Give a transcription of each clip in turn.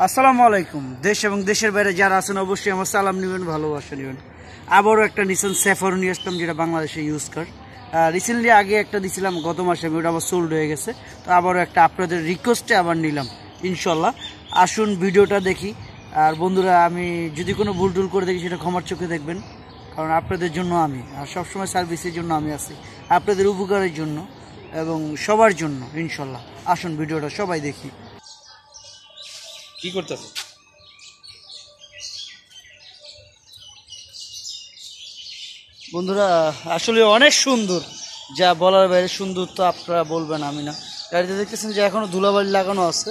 আসসালামু আলাইকুম। দেশ এবং দেশের বাইরে যারা আছেন, অবশ্যই আমার সালাম নেবেন, ভালোবাসা নেবেন। আবারও একটা নিসান সেফার নিয়ে আসলাম, যেটা বাংলাদেশে ইউজ কর। রিসেন্টলি আগে একটা দিছিলাম, গত মাসে আমি ওটা আবার সোল্ড হয়ে গেছে। তো আবারও একটা আপনাদের রিকোয়েস্টে আবার নিলাম ইনশাল্লাহ আসুন ভিডিওটা দেখি। আর বন্ধুরা, আমি যদি কোনো ভুল টুল করে দেখি, সেটা ক্ষমার চোখে দেখবেন। কারণ আপনাদের জন্য আমি, আর সবসময় সার্ভিসের জন্য আমি আছি। আপনাদের উপকারের জন্য এবং সবার জন্য ইনশাল্লাহ আসুন ভিডিওটা সবাই দেখি। কি করতেছে? বন্ধুরা, আসলে অনেক সুন্দর। যা বলার বাইরে সুন্দর তো আপনারা বলবেন, আমি না। গাড়িতে দেখতেছেন যে এখনও ধুলাবালি লাগানো আছে।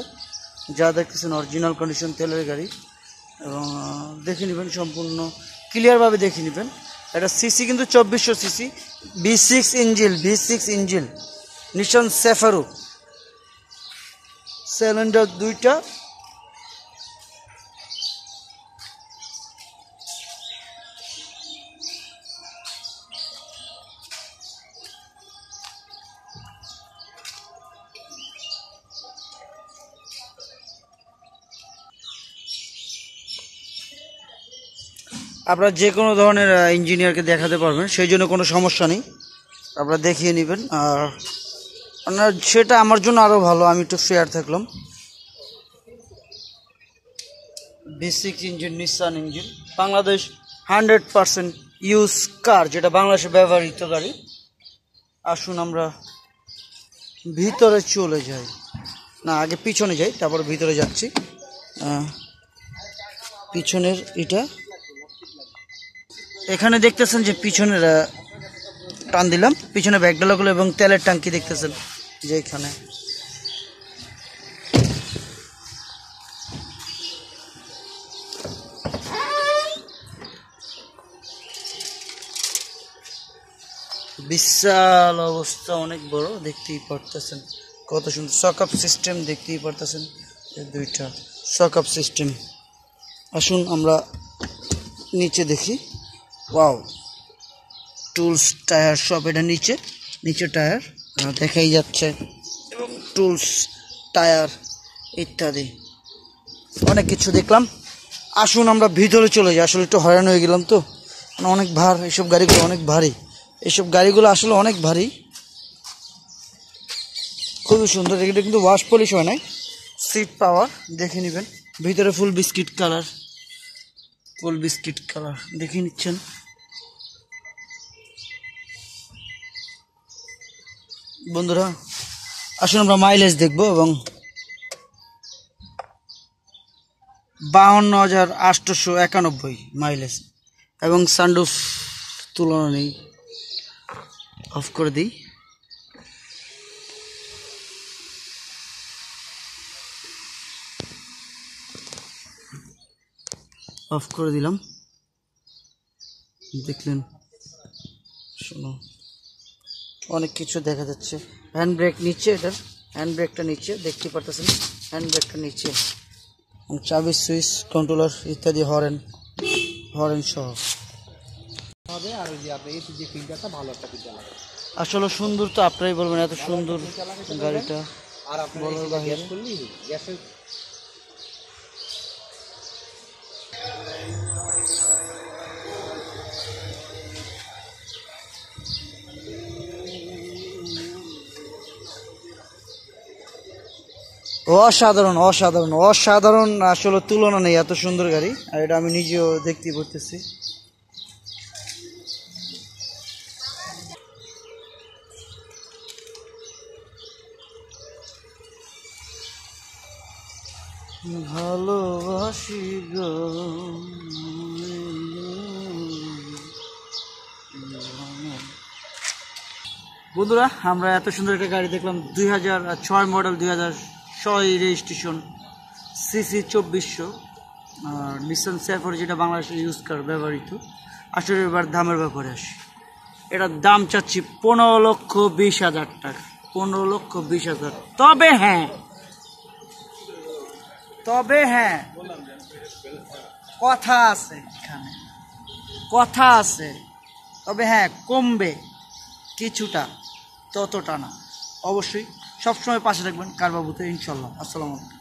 যা দেখতেছেন অরিজিনাল কন্ডিশন তেলের গাড়ি। এবং দেখে নেবেন সম্পূর্ণ ক্লিয়ারভাবে দেখে নেবেন। এটা সিসি কিন্তু চব্বিশশো CC B six engine B six engine Nissan সেফারু cylinder দুইটা আপনারা যে কোনো ধরনের ইঞ্জিনিয়ারকে দেখাতে পারবেন, সেই জন্য কোনো সমস্যা নেই। আপনারা দেখিয়ে নেবেন, আর আপনার সেটা আমার জন্য আরও ভালো, আমি একটু ফেয়ার থাকলাম। Basic engine Nissan engine Bangladesh hundred percent use car যেটা বাংলাদেশে ব্যবহৃত গাড়ি। আসুন আমরা ভিতরে চলে যাই। না, আগে পিছনে যাই, তারপর ভিতরে যাচ্ছি। পিছনের এটা এখানে দেখতেছেন যে পিছনে টান দিলাম। পিছনে ব্যাগডালাগুলো এবং তেলের ট্যাঙ্কি দেখতেছেন যে এখানে। বিশাল অবস্থা, অনেক বড়, দেখতেই পারতেছেন। কত সুন্দর সকাপ সিস্টেম দেখতেই পারতেছেন দুইটা সকাপ সিস্টেম আসুন, আমরা নিচে দেখি। ওয়াও টুলস টায়ার সব এটা নিচে নিচে টায়ার দেখাই যাচ্ছে। এবং টুলস টায়ার ইত্যাদি। অনেক কিছু দেখলাম। আসুন আমরা ভিতরে চলে যাই আসলে একটু হয়রান হয়ে গেলাম তো। মানে অনেক ভার এইসব গাড়িগুলো অনেক ভারী। এইসব গাড়িগুলো আসলে অনেক ভারী। খুবই সুন্দর এটা কিন্তু ওয়াশ পলিশ হয় নাই। সিট পাওয়ার দেখে নেবেন। ভিতরে full biscuit colour full biscuit colour দেখে নিচ্ছেন। বন্ধুরা, আসুন আমরা মাইলেজ দেখব এবং বাহান্ন হাজার আটশোশো একানব্বই মাইলেজ এবং সানডুফ তুলনা নেই। অফ করে দিই। অফ করে দিলাম। দেখলেন, শোনো। অনেক কিছু দেখা যাচ্ছে। হ্যান্ড ব্রেক নিচে এটার হ্যান্ড ব্রেকটা নিচে দেখতে পারতেছেন? হ্যান্ড ব্রেকটা নিচে। চাবি সুইচ কন্ট্রোলার ইত্যাদি হরেন হরেন সহ। হবে আর ওই যে আপনার এই যে ফিল্টারটা ভালো একটা ফিল্টার লাগে। আসলে সুন্দর তো আপনারাই বলবেন এত সুন্দর গাড়িটা। আর আপনার বলার বাহিরে। গ্যাস করলি গ্যাসের অসাধারণ অসাধারণ অসাধারণ আসলে তুলনা নেই এত সুন্দর গাড়ি। আর এটা আমি নিজেও দেখতে পড়তেছি ভালোবাসি বন্ধুরা, আমরা এত সুন্দর একটা গাড়ি দেখলাম দুই হাজার ছয় মডেল দুই হাজার ছয় রেজিস্ট্রেশন সিসি চব্বিশশো, আর নিসান সেফর যেটা বাংলাদেশে ইউজ করে, ব্যবহৃত। আসলে এবার দামের ব্যাপারে আসি। এটার দাম চাচ্ছি পনেরো লক্ষ বিশ হাজার টাকা। পনেরো লক্ষ বিশ হাজার। তবে হ্যাঁ তবে হ্যাঁ কথা আছে এখানে। কথা আছে, তবে হ্যাঁ কমবে কিছুটা, ততটা না। অবশ্যই সবসময় পাশে থাকবেন কারবাবুতে ইনশাল্লাহ। আসসালামু আলাইকুম।